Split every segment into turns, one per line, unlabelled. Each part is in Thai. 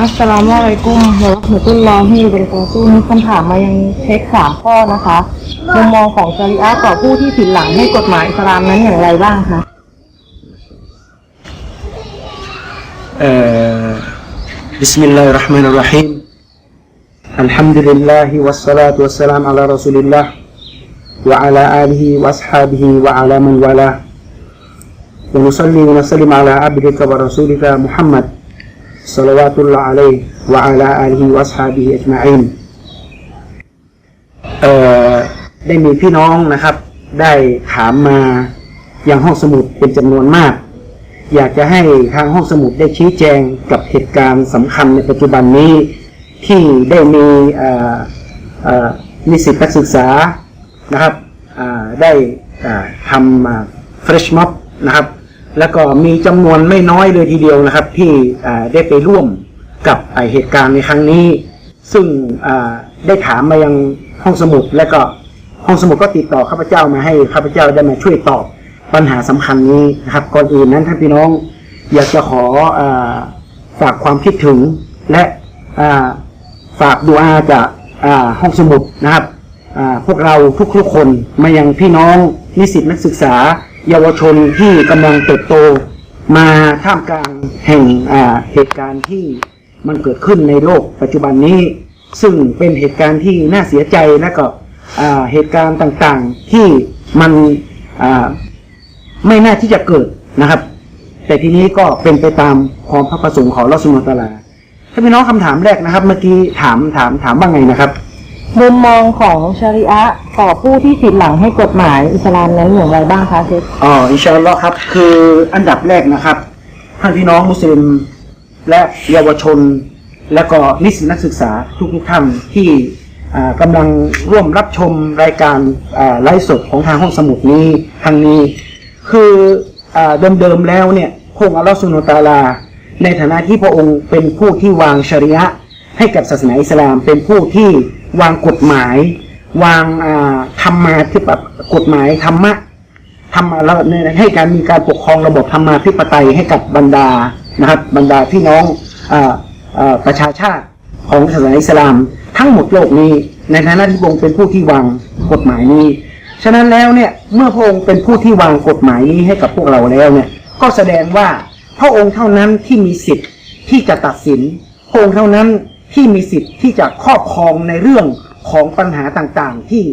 อัสสลามุอะลัยกุมวะเราะห์มะตุลลอฮิวะบะเราะกาตุฮ์มีคำถามมายังเช็คสามข้อนะคะมุมมองของชาริอะห์ต่อผู้ที่ผิดหลังให้กฎหมายอิสลามนั้นอย่างไรบ้างคะ
آه، بسم الله الرحمن الرحيم الحمد لله والصلاة والسلام على رسول الله وعلى آله وأصحابه وعلى من والاه ونصلي ونسلم على عبدك ورسولك محمد صلوات الله عليه وعلى آله وأصحابه أجمعين เอ่อได้มีพี่น้องนะครับ ได้ถามมายังห้องสมุดเป็นจำนวนมาก อยากจะให้ทางห้องสมุดได้ชี้แจงกับเหตุการณ์สำคัญในปัจจุบันนี้ ที่ได้มีเอ่อเอ่อนิสิตนักศึกษานะครับอ่าได้อ่าทำเฟรชม็อบนะครับ แล้วก็มีจำนวนไม่น้อยเลยทีเดียวนะครับ ที่ได้ไปร่วมกับไอเหตุการณ์ในครั้งนี้ ซึ่งได้ถามมายังห้องสมุด และก็ห้องสมุดก็ติดต่อข้าพเจ้ามาให้ข้าพเจ้าได้มาช่วยตอบปัญหาสำคัญนี้นะครับ ก่อนอื่นนั้นท่านพี่น้องอยากจะขออฝากความคิดถึง และฝากดูอาจากห้องสมุดนะครับพวกเราทุกๆคนมายังพี่น้องนิสิตนักศึกษา เยาวชนที่กำลังเติบโตมาท่ามกลางแห่งเหตุการณ์ที่มันเกิดขึ้นในโลกปัจจุบันนี้ ซึ่งเป็นเหตุการณ์ที่น่าเสียใจและก็เหตุการณ์ต่างๆที่มันไม่น่าที่จะเกิดนะครับ แต่ทีนี้ก็เป็นไปตามความพระประสงค์ของลอสมุตลาถ้าพี่น้องคำถามแรกนะครับ เมื่อกี้ถามถามถามว่าไงนะครับ
มุมมองของชริอะต่อผู้ที่ผิดหลังให้กฎหมายอิสลามนั้นอย่างไรบ้างคะเช็ค
อ๋ออินชาอัลลอฮ์ครับ คืออันดับแรกนะครับท่านพี่น้องมุสลิม และเยาวชน และก็นิสิตนักศึกษาทุกๆท่านที่อ่ากำลังร่วมรับชมรายการไลฟ์สดของทางห้องสมุดนี้ทางนี้ คืออเดิมๆแล้วเนี่ยพระองอัลลอฮฺสุลตาลา ในฐานะที่พระองค์เป็นผู้ที่วางชริยะ ให้กับศาสนาอิสลาม เป็นผู้ที่วางกฎหมาย วางธรรมาที่แบบกฎหมายธรรมะทำแล้วเนี่ยให้การมีการปกครองระบบธรรมาธิปไตยให้กับบรรดานะครับบรรดาพี่น้องออประชาชาติของศาสนาอิสลาม ทั้งหมดโลกนี้ในฐานะที่พระองค์เป็นผู้ที่วางกฎหมายนี้ ฉะนั้นแล้วเนี่ยเมื่อพระองค์เป็นผู้ที่วางกฎหมายนี้ให้กับพวกเราแล้วเนี่ยก็แสดงว่าพระองค์เท่านั้นที่มีสิทธิ์ที่จะตัดสินพระองค์เท่านั้น ที่มีสิทธิ์ที่จะครอบครองในเรื่องของปัญหาต่างๆ ที่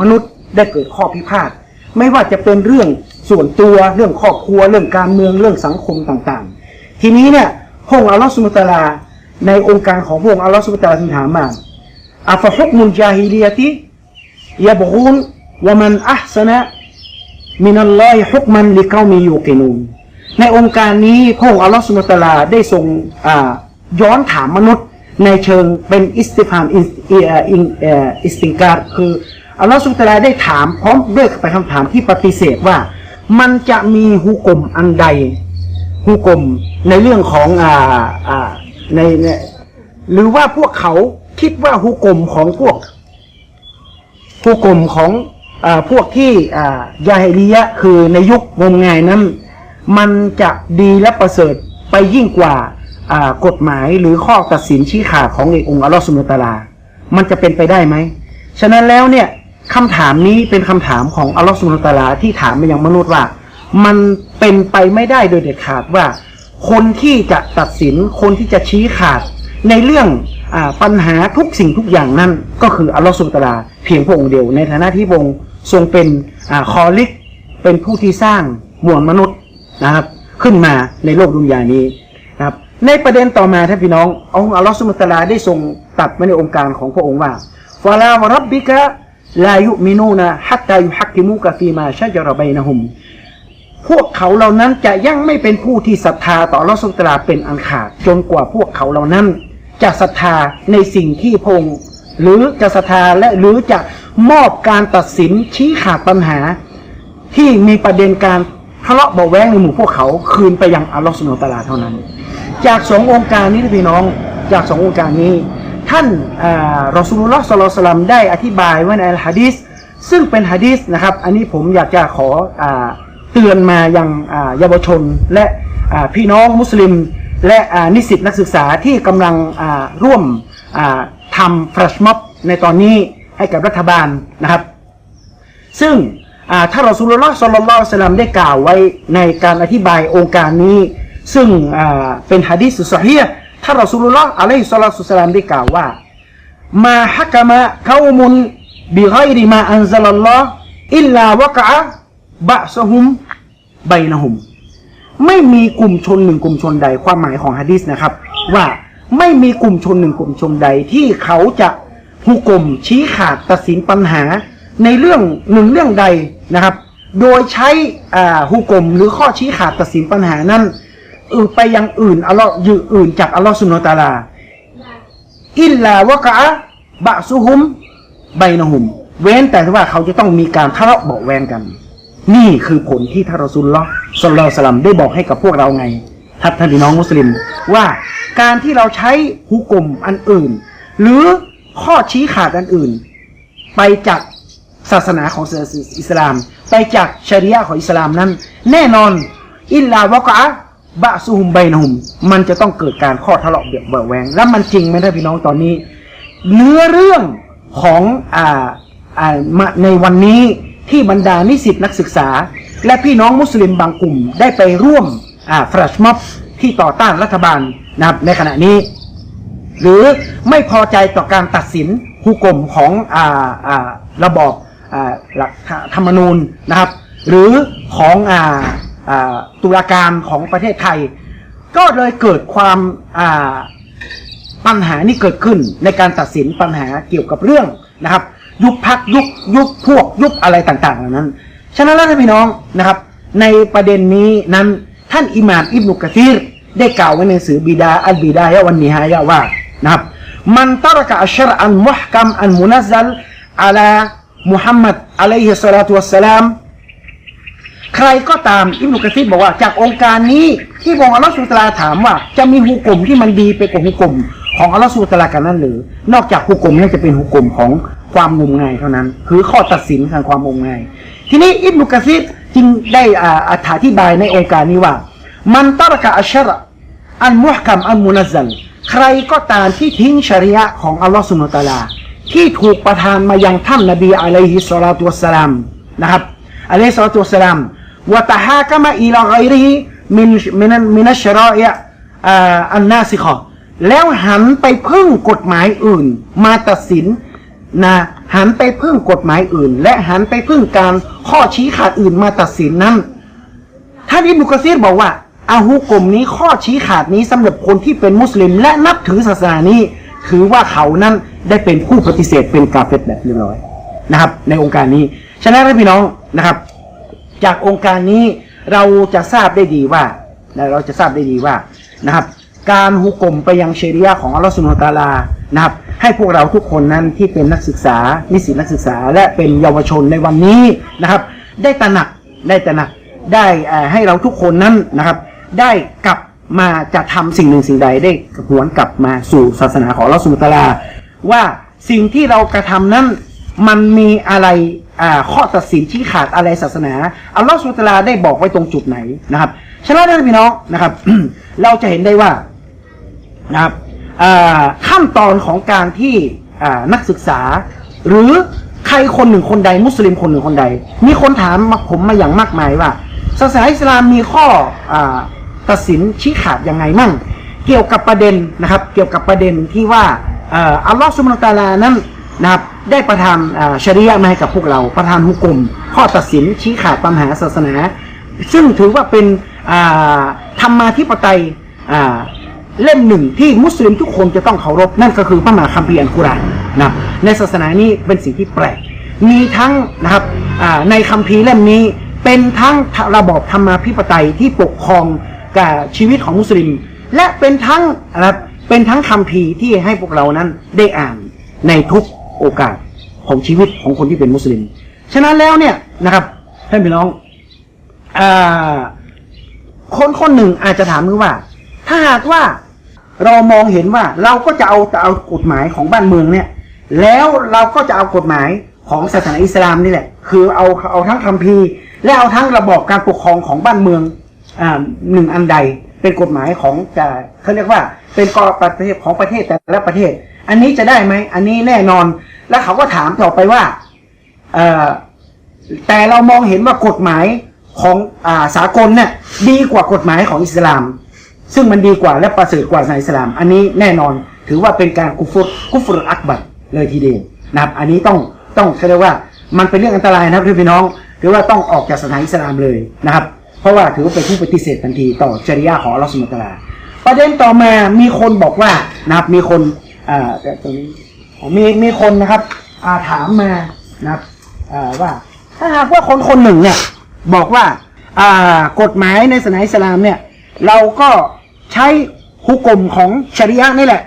มนุษย์ได้เกิดข้อพิพาทไม่ว่าจะเป็นเรื่องส่วนตัวเรื่องครอบครัวเรื่องการเมืองเรื่องสังคมต่างๆ ทีนี้เนี่ยพระองอัลลอฮฺสุบตะลา ในองค์การของพระองอัลลอฮฺสุบตะลาถึงถามมาอัฟฮุกมุลจาฮิลียติยะบกูนวะมันอัพสนะมินัลลอฮิฮุกมันลิกามียูกินูนในองค์การนี้พระองค์อัลลอฮฺสุบตะลาได้ทรงย้อนถามมนุษย์ ในเชิงเป็นอิสติฟามอิสติงการคืออัลลอฮฺสุนตาลาได้ถามพร้อมด้วยไปคำถามที่ปฏิเสธว่า มันจะมีฮุกมอันใดฮุกมในเรื่องของอ่าอ่าในในหรือว่าพวกเขาคิดว่าฮุกมของพวกฮุกมของอ่าพวกที่อ่ายาฮิลียะคือในยุคงมงายนั้น มันจะดีและประเสริฐไปยิ่งกว่า กฎหมายหรือข้อตัดสินชี้ขาดของเอกองค์อัลลอฮฺสุบฮานะฮูวะตาลา มันจะเป็นไปได้ไหม ฉะนั้นแล้วเนี่ยคำถามนี้เป็นคำถามของอัลลอฮฺสุบฮานะฮูวะตาลาที่ถามมายังมนุษย์ว่า มันเป็นไปไม่ได้โดยเด็ดขาดว่า คนที่จะตัดสินคนที่จะชี้ขาด ในเรื่องอปัญหาทุกสิ่งทุกอย่างนั้น ก็คืออัลลอฮฺสุบฮานะฮูวะตาลา เพียงพระองค์เดียว ในฐานะที่พระองค์ทรงเป็นอคอลิกเป็นผู้ที่สร้างมวลมนุษย์นะครับ ขึ้นมาในโลกดุนยานี้นะครับ ในประเด็นต่อมาท่านพี่น้ององค์อัลลอฮฺสุบฮาตลาได้ทรงตัดไว้ในองค์การของพระองค์ว่าฟาลาวรับบิกะลายุมินูนะฮัตตายุฮักกิมุกะฟีมาชะจาระบัยนะฮุมพวกเขาเหล่านั้นจะยังไม่เป็นผู้ที่ศรัทธาต่ออัลอสุตะอาลาเป็นอันขาดจนกว่าพวกเขาเหล่านั้น จะศรัทธาในสิ่งที่พงหรือจะศรัทธาและหรือจะมอบการตัดสินชี้ขาดปัญหา ที่มีประเด็นการทะเลาะเบาแวงในหมู่พวกเขาคืนไปยังอัลลอฮฺสุบฮานะฮูวะตาลาเท่านั้น จากสององค์การนี้พี่น้องจากสององค์การนี้ ท่านรอซูลุลลอฮ์สลลัลลอฮุอะลัยฮิวะซัลลัมได้อธิบายไว้ในฮะดีษซึ่งเป็นฮะดีษนะครับ อันนี้ผมอยากจะขออเตือนมายังอ่าเยาวชนและพี่น้องมุสลิม และนิสิตนักศึกษาที่กำลังร่วมทำฟรัชม็อบในตอนนี้ให้กับรัฐบาลนะครับ ซึ่งถ้ารอสูลุลลอฮ์สลลัลอฮุอะลัยฮิวะสัลลัมได้กล่าวไว้ในการอธิบายองค์การนี้ ซึ่งเป็นฮะดีษสุสฮีห์ถ้ารอสูลุลลอฮ์อะลัยฮิสซอลาตุสลามได้กล่าวว่า มาฮักมะเขามุนบิไกริมาอันซัลลอฮ์อิลลาวะกะบะซะฮุมบัยนะฮุมไม่มีกลุ่มชนหนึ่งกลุ่มชนใดความหมายของฮะดีษนะครับ ว่าไม่มีกลุ่มชนหนึ่งกลุ่มชนใดที่เขาจะหุกลมชี้ขาดตัดสินปัญหาในเรื่องหนึ่งเรื่องใดนะครับ โดยใช้อ่าหุกลมหรือข้อชี้ขาดตัดสินปัญหานั้น อื่นไปยังอื่นอัลลอฮ์ยือื่นจากอัลลอฮ์สุนนตาลา อิลลาวะกะบะซุฮุมไบนะฮุม เว้นแต่ว่าเขาจะต้องมีการทะเลาะเบาแวงกัน นี่คือผลที่ท่านรอซูลลอฮ์สัลลัลลอฮุอะลัยฮิวะสัลลัมได้บอกให้กับพวกเราไงทับท่านพี่น้องมุสลิมว่าการที่เราใช้ฮุกลมอันอื่น หรือข้อชี้ขาดอันอื่น ไปจากศาสนาของอิสลาม ไปจากชริยะของอิสลามนั้น แน่นอน อิลลาวะกะ บะซุฮุมไบนะฮุม มันจะต้องเกิดการข้อทะเลาะเบียดเบาแวง แล้วมันจริงไหมท่านพี่น้องตอนนี้ เนื้อเรื่องของอ่าอ่ามาในวันนี้ที่บรรดานิสิตนักศึกษา และพี่น้องมุสลิมบางกลุ่มได้ไปร่วมอ่าฟรัชม็อบที่ต่อต้านรัฐบาลนะครับในขณะนี้ หรือไม่พอใจต่อการตัดสินฮุกกลมของอ่าอ่าระบอบอ่าหลักธรรมนูญนะครับ หรือของอ่า ตุลาการของประเทศไทย ก็เลยเกิดความปัญหานี้เกิดขึ้นในการตัดสินปัญหาเกี่ยวกับเรื่องนะครับ ยุบพักยุบยุบพวกยุบอะไรต่างๆเหล่านั้น ฉะนั้นแล้วท่านพี่น้องนะครับ ในประเด็นนี้นั้นท่านอิหม่ามอิบนุกะซีรได้กล่าวไว้ในหนังสือบิดาอัลบิดายะวันนิฮายะว่านะครับมันตรกะอัชรอันมุฮกัมอันมุนัซซัลอาลามุฮัมมัดอะลัยฮิสซาลาตุวัสสลาม ใครก็ตามอิบนุกะซีบอกว่า จากองค์การนี้ที่บอกอัลลอฮฺสุลตาราถามว่า จะมีฮุกกลมที่มันดีไปกว่าฮุกกลมของอัลลอฮฺสุลตารากันนั้นหรือ นอกจากฮุกกลมนี่จะเป็นฮุกกลมของความงมงายเท่านั้น คือข้อตัดสินทางความงมงาย ทีนี้อิบนุกะซีจึงได้อธิบายในองค์การนี้ว่า มันตรกะอัชชระอันมุฮกัมอันมุนัซัลใครก็ตามที่ทิ้งชริยะของอัลลอฮฺสุลตาราที่ถูกประทานมายังท่านนบีอะลัยฮิสซาลาตุสลามนะครับอะลัยฮิสซาลาตุวัสสลาม وتحاكم إلى غيره من من من الشرائع อ่าอันนาสิขอแล้วหันไปพึ่งกฎหมายอื่น มาตัดสินนะหันไปพึ่งกฎหมายอื่น และหันไปพึ่งการข้อชี้ขาดอื่นมาตัดสินนั้นท่านอิบนุกะซีรบอกว่าอาหุกลมนี้ข้อชี้ขาดนี้สำหรับคนที่เป็นมุสลิม และนับถือศาสนานี้ ถือว่าเขานั้นได้เป็นผู้ปฏิเสธเป็นกาเฟตแบบเรียบร้อยนะครับ ในองค์การนี้ฉะนั้นพี่น้องนะครับ จากองค์การนี้เราจะทราบได้ดีว่าเราจะทราบได้ดีว่านะครับ การหุกกลมไปยังเชริยะของอัลลอฮฺสุลตาลานะครับให้พวกเราทุกคนนั้นที่เป็นนักศึกษา นิสิตนักศึกษา และเป็นเยาวชนในวันนี้นะครับ ได้ตระหนักได้ตระหนักได้ให้เราทุกคนนั้นนะครับ ได้กลับมาจะทำสิ่งหนึ่งสิ่งใดได้หวนกลับมาสู่ศาสนาของอัลลอฮฺสุลตาลา ว่าสิ่งที่เรากระทำนั้นมันมีอะไร ข้อตัดสินที่ขาดอะไรศาสนา อัลลอฮฺสุลตาราได้บอกไว้ตรงจุดไหนนะครับฉะนั้นท่านพี่น้องนะครับ เราจะเห็นได้ว่านะครับขั้นตอนของการที่นักศึกษา หรือใครคนหนึ่งคนใด มุสลิมคนหนึ่งคนใด มีคนถามมาผมมาอย่างมากมายว่าศาสนาอิสลามมีข้ออตัดสินชี้ขาดยังไงมั่ง เกี่ยวกับประเด็นนะครับ เกี่ยวกับประเด็นที่ว่าอัลลอฮฺสุบานตาลานั้นนะครับ ได้ประทานชริยะมาให้กับพวกเรา ประทานฮุกกลมข้อตัดสินชี้ขาดปัญหาศาสนา ซึ่งถือว่าเป็นธรรมาธิปไตยอ่เล่มหนึ่งที่มุสลิมทุกคนจะต้องเคารพนั่นก็คือพระมหาคัมภีร์อัลกุรอานนะในศาสนานี้เป็นสิ่งที่แปลก มีทั้งนะครับในคัมภีร์เล่มนี้เป็นทั้งระบอบธรรมาธิปไตยที่ปกครองกับชีวิตของมุสลิม และเป็นทั้งนะครับเป็นทั้งคัมภีร์ที่ให้พวกเรานั้นได้อ่านในทุก โอกาสของชีวิตของคนที่เป็นมุสลิม ฉะนั้นแล้วเนี่ยนะครับท่านพี่น้องอคนคนหนึ่งอาจจะถามมือว่า ถ้าหากว่าเรามองเห็นว่าเราก็จะเอาเอากฎหมายของบ้านเมืองเนี่ย แล้วเราก็จะเอากฎหมายของศาสนาอิสลามนี่แหละ คือเอาเอาทั้งคัมภีร์และเอาทั้งระบอบการปกครองของบ้านเมืองอ่าหนึ่งอันใดเป็นกฎหมายของจะเขาเรียกว่า เป็นกฎประเทศของประเทศแต่ละประเทศ อันนี้จะได้ไหม อันนี้แน่นอน แล้วเขาก็ถามต่อไปว่าเออแต่เรามองเห็นว่ากฎหมายของอ่าสากลเนี่ยดีกว่ากฎหมายของอิสลาม ซึ่งมันดีกว่าและประเสริฐกว่าในอิสลาม อันนี้แน่นอนถือว่าเป็นการกุฟรกุฟรอักบัตเลยทีเดียวนะครับ อันนี้ต้องต้องเรียกว่ามันเป็นเรื่องอันตรายนะครับพี่น้องถือว่าต้องออกจากศาสนาอิสลามเลยนะครับ เพราะว่าถือว่าเป็นผู้ปฏิเสธทันทีต่อจริยาของอัลลอฮฺสุลตาราประเด็นต่อมามีคนบอกว่านะครับมีคน อ่าแต่ตรงนี้มีมีคนนะครับ อ่าถามมานะครับอ่าว่า ถ้าหากว่าคนคนหนึ่งเนี่ย บอกว่า อ่ากฎหมายในศาสนาอิสลามเนี่ย เราก็ใช้ฮุกกลมของชริยะนี่แหละ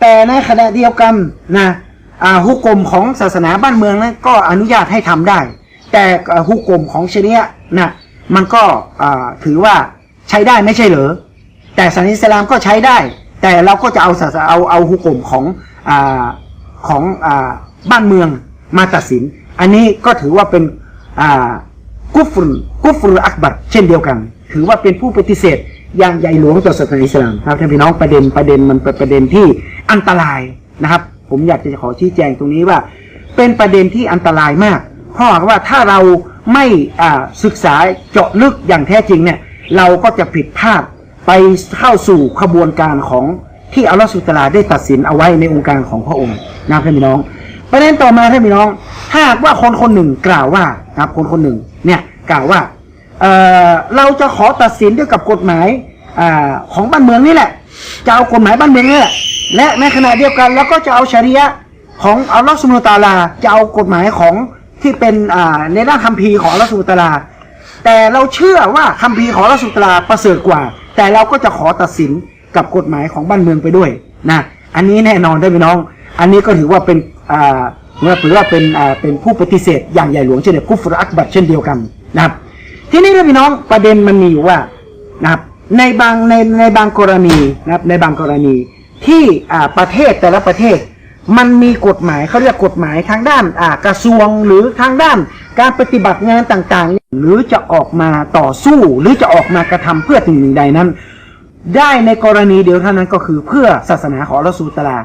แต่ในขณะเดียวกันนะอ่าฮุกกลมของศาสนาบ้านเมืองนั้นก็อนุญาตให้ทำได้ แต่ฮุกกลมของชริยะนะมันก็อ่าถือว่าใช้ได้ไม่ใช่เหรอแต่ศาสนาอิสลามก็ใช้ได้ แต่เราก็จะเอาศาสนาเอาเอาฮุกกลมของอของอบ้านเมืองมาตัดสิน อันนี้ก็ถือว่าเป็นกุฟรกุฟรอักบัตเช่นเดียวกัน ถือว่าเป็นผู้ปฏิเสธอย่างใหญ่หลวงต่อศาสนาอิสลามครับท่านพี่น้องประเด็นประเด็นมันเป็นประเด็นที่อันตรายนะครับ ผมอยากจะขอชี้แจงตรงนี้ว่า เป็นประเด็นที่อันตรายมาก เพราะว่าถ้าเราไม่ศึกษาเจาะลึกอย่างแท้จริงเนี่ยเราก็จะผิดพลาด ไปเข้าสู่ขบวนการของที่อัลลอฮฺสุตาราได้ตัดสินเอาไว้ในองค์การของพระองค์นะท่านพี่น้องประเด็นต่อมาท่านพี่น้องถ้าหากว่าคนคนหนึ่งกล่าวว่านะครับคนคนหนึ่งเนี่ยกล่าวว่าเเราจะขอตัดสินด้วยกับกฎหมายอาของบ้านเมืองนี่แหละจะเอากฎหมายบ้านเมืองนี่แหละและในขณะเดียวกันเราก็จะเอาชาริยะของอัลลอฮฺสุลตาราจะเอากฎหมายของที่เป็นในร่างคัมภีร์ของอัลลอฮฺสุลตาราแต่เราเชื่อว่าคัมภีร์ของอัลลอฮฺสุลตาราประเสริฐกว่า แต่เราก็จะขอตัดสินกับกฎหมายของบ้านเมืองไปด้วยนะอันนี้แน่นอนได้ไหมน้อง อันนี้ก็ถือว่าเป็นอ่าถือว่าเป็นอ่าเป็นผู้ปฏิเสธอย่างใหญ่หลวงเช่นเดียวกุฟรอักบัตเช่นเดียวกันนะครับ ทีนี้ท่านพี่น้องประเด็นมันมีอยู่ว่านะครับในบางในในบางกรณีนะครับในบางกรณีที่อ่าประเทศแต่ละประเทศ มันมีกฎหมายเขาเรียกกฎหมายทางด้านอ่ากระทรวงหรือทางด้านการปฏิบัติงานต่างๆ หรือจะออกมาต่อสู้หรือจะออกมากระทำเพื่อสิ่งหนึ่งใดนั้น ได้ในกรณีเดียวเท่านั้นก็คือเพื่อศาสนาของอัลลอฮฺสุลตารา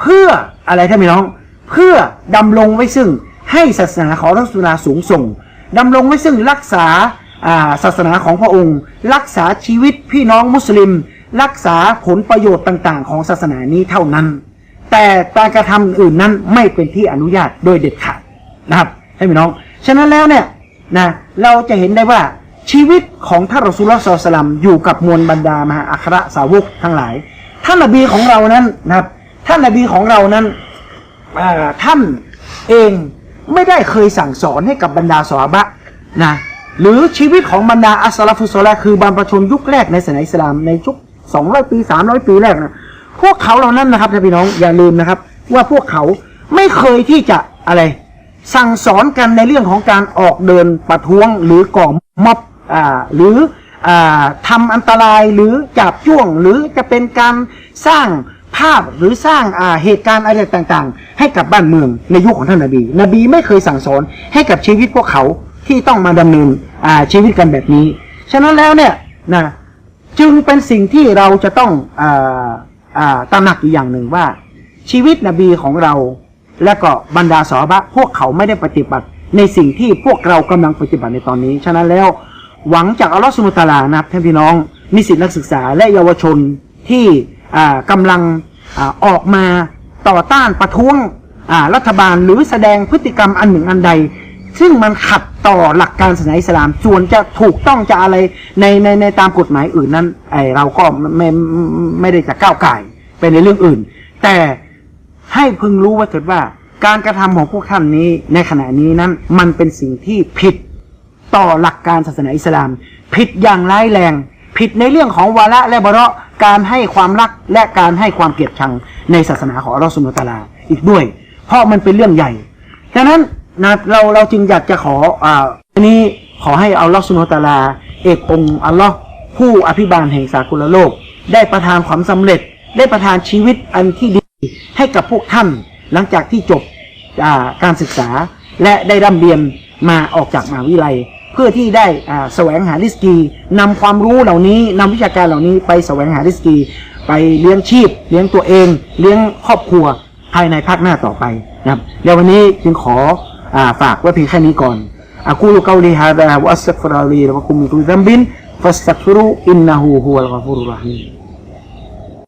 เพื่ออะไรท่านพี่น้อง เพื่อดำรงไว้ซึ่งให้ศาสนาของอัลลอฮฺสุลตาราสูงส่งดำรงไว้ซึ่งรักษาอ่าศาสนาของพระองค์ รักษาชีวิตพี่น้องมุสลิม รักษาผลประโยชน์ต่างๆ ของศาสนานี้เท่านั้น แต่การกระทำอื่นนั้นไม่เป็นที่อนุญาตโดยเด็ดขาดนะครับท่านพี่น้อง ฉะนั้นแล้วเนี่ย นะเราจะเห็นได้ว่าชีวิตของท่านรอซูลลอฮ์ศ็อลลัลลอฮุลัยฮิวะซัลลัมอยู่กับมวลบรรดามหาอัครสาวกทั้งหลาย ท่านนบีของเรานั้นนะครับ ท่านนบีของเรานั้นท่านเองไม่ได้เคยสั่งสอนให้กับบรรดาสวาบะนะหรือชีวิตของบรรดาอัสลาฟุสซอลาคือบรรพชนยุคแรกในศาสนาอิสลามในชุก200ปี300ปีแรกนะพวกเขาเหล่านั้นนะครับท่านพี่น้องอย่าลืมนะครับ ว่าพวกเขาไม่เคยที่จะอะไร สั่งสอนกันในเรื่องของการออกเดินประท้วงหรือก่อม็อบอ่าหรืออ่าทำอันตรายหรือจับจ้วง หรือจะเป็นการสร้างภาพหรือสร้างอ่าเหตุการณ์อะไรต่างๆ ให้กับบ้านเมืองในยุคของท่านนาบี นบีไม่เคยสั่งสอนให้กับชีวิตพวกเขาที่ต้องมาดำเนินอ่าชีวิตกันแบบนี้ ฉะนั้นแล้วเนี่ยนะจึงเป็นสิ่งที่เราจะต้องอ่าอ่าตระหนักอยู่อย่างหนึ่งว่า ชีวิตนบีของเรา และก็บรรดาสอบะพวกเขาไม่ได้ปฏิบัติ ในสิ่งที่พวกเรากำลังปฏิบัติในตอนนี้ ฉะนั้นแล้วหวังจากอัลลอฮฺสุลตารานะครับท่านพี่น้องนิสิตนักศึกษาและเยาวชนที่อ่ากำลังอออกมาต่อต้านประท้วงรัฐบาลหรือแสดงพฤติกรรมอันหนึ่งอันใด ซึ่งมันขัดต่อหลักการศาสนาอิสลามส่วนจะถูกต้องจะอะไรในในในตามกฎหมายอื่นนั้นไอเราก็ไม่ไม่ได้จะก้าวไก่ายไปในเรื่องอื่น แต่ ให้พึงรู้ไว้เถิดว่า การกระทำของพวกท่านนี้ในขณะนี้นั้น มันเป็นสิ่งที่ผิดต่อหลักการศาสนาอิสลาม ผิดอย่างร้ายแรง ผิดในเรื่องของวาระและบาระการให้ความรักและการให้ความเกลียดชังในศาสนาของอัลลอฮฺสุลตาราอีกด้วย เพราะมันเป็นเรื่องใหญ่ฉะนั้นนะเราเราจึงอยากจะขออ่านนี้ขอให้อัลลอฮฺสุลตาราเอกองค์อัลลอฮ์ผู้อภิบาลแห่งสากลโลก ได้ประทานความสำเร็จได้ประทานชีวิตอันที่ดี ให้กับพวกท่านหลังจากที่จบการศึกษาและได้ร่ำเรียนมาออกจากมหาวิทยาลัย เพื่อที่ได้แสวงหาริสกีนำความรู้เหล่านี้นำวิชาการเหล่านี้ไปแสวงหาริสกี ไปเลี้ยงชีพ เลี้ยงตัวเอง เลี้ยงครอบครัวภายในภาคหน้าต่อไปนะครับเดี๋ยววันนี้จึงขออฝากไว้เพียงแค่นี้ก่อนอากูลกาลีฮาดาวอัสซัฟราลีและกุมิกุซัมบินฟัสตัฟิรุอินนะฮูฮุวลกฟูรุรฮิม